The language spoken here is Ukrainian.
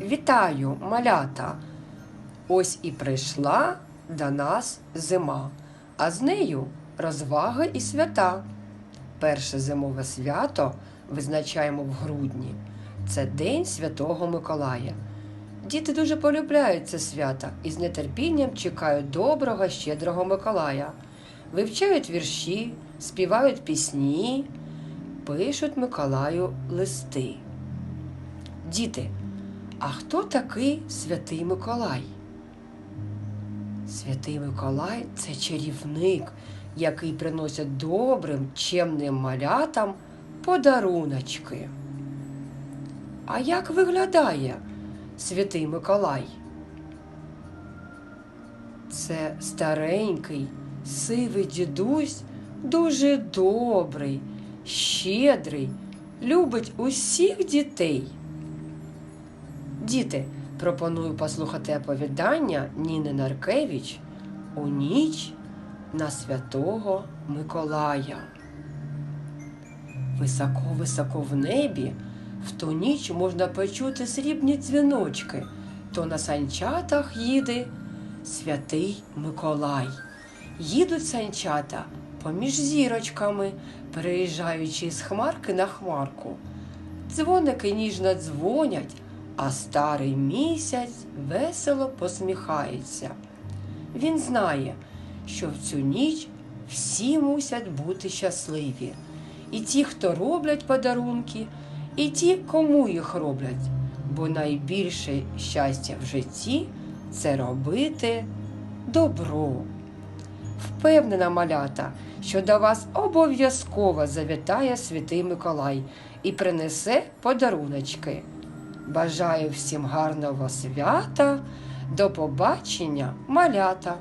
Вітаю, малята! Ось і прийшла до нас зима, а з нею розваги і свята. Перше зимове свято визначаємо в грудні. Це День Святого Миколая. Діти дуже полюбляють це свято і з нетерпінням чекають доброго, щедрого Миколая. Вивчають вірші, співають пісні, пишуть Миколаю листи. Діти, а хто такий святий Миколай? Святий Миколай це чарівник, який приносить добрим, чемним малятам подаруночки. А як виглядає святий Миколай? Це старенький, сивий дідусь, дуже добрий, щедрий, любить усіх дітей. Діти, пропоную послухати оповідання Ніни Наркевич у ніч на святого Миколая. Високо-високо в небі в ту ніч можна почути срібні дзвіночки, то на санчатах їде святий Миколай. Їдуть санчата поміж зірочками, переїжджаючи з хмарки на хмарку. Дзвоники ніжно дзвонять, а старий місяць весело посміхається. Він знає, що в цю ніч всі мусять бути щасливі. І ті, хто роблять подарунки, і ті, кому їх роблять. Бо найбільше щастя в житті це робити добро. Впевнена малята, що до вас обов'язково завітає святий Миколай і принесе подаруночки. Бажаю всім гарного свята. До побачення, малята!